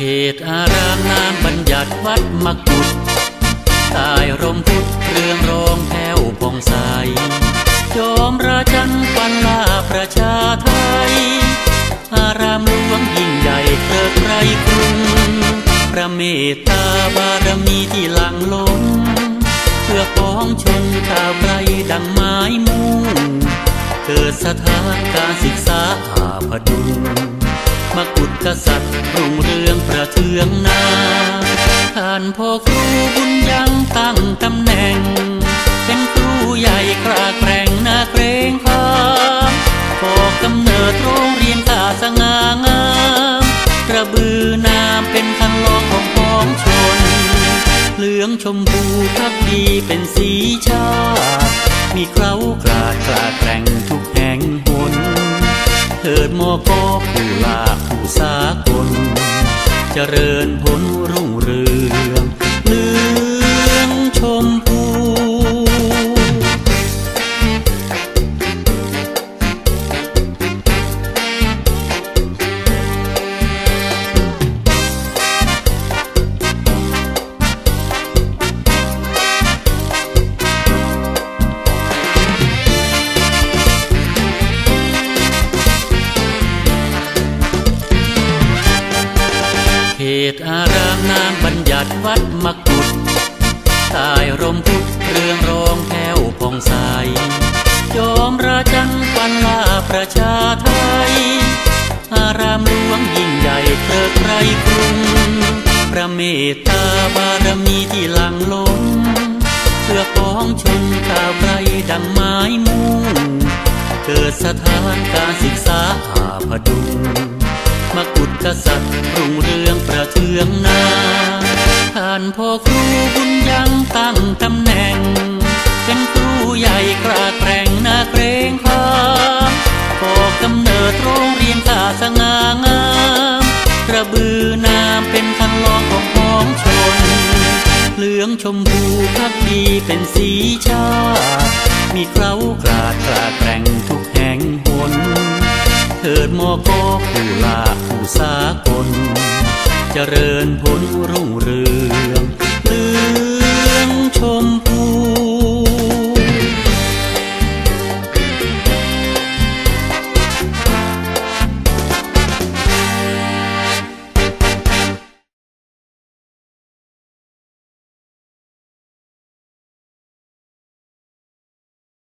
ตอารามนามบัญญัติวัดมกุฏตายรมพุทธเรื่องรองแถวผ่องใสยอมราชันปันลาประชาไทย อารามหลวงยิ่งใหญ่เกิดไรกรุงพระเมตตาบารมีที่หลังล้นเพื่อป้องชนชาไรดังไม้มุงเกิดสถานการศึกษาอาพดุงมกุฎกษัตริย์รุงเรืองางางามกระบือนามเป็นคันลองของพ้องชน เหลืองชมพูพักดีเป็นสีชาติมีเคล้ากลาดกลาแกร่งทุกแห่งหนเถิดมอกอผู้ลาผู้สากล เจริญผลรุ่งเรือง ตอารามนามบัญญัติวัดมกุฏใต้ร่มพุทธเรื่องรองแผ้วผ่องใสยอมราชันปันลาประชาไทย อารามหลวงยิ่งใหญ่เกิดไรกรุงพระเมตตาบารมีที่หลังล้นเพื่อพ้องชนข่าวไกลดังไม้มุ่งเกิดสถานการศึกษาอาพดุง กุฎกษัตริย์รุ่งเรืองประเทืองนาท่านพ่อครูบุญยังตั้งตำแหน่ง เป็นครูใหญ่กราแกร่งนาเกรงขามก่อกำเนิดโรงเรียนกาสง่างามกระบือนามเป็นคันลองของพ้องชน เหลืองชมพูพักดีเป็นสีชา มีเคล้ากลาดกลาแกร่งทุกแห่งหนเถิดมอกอผู้ลา สากล เจริญผลรุ่งเรือง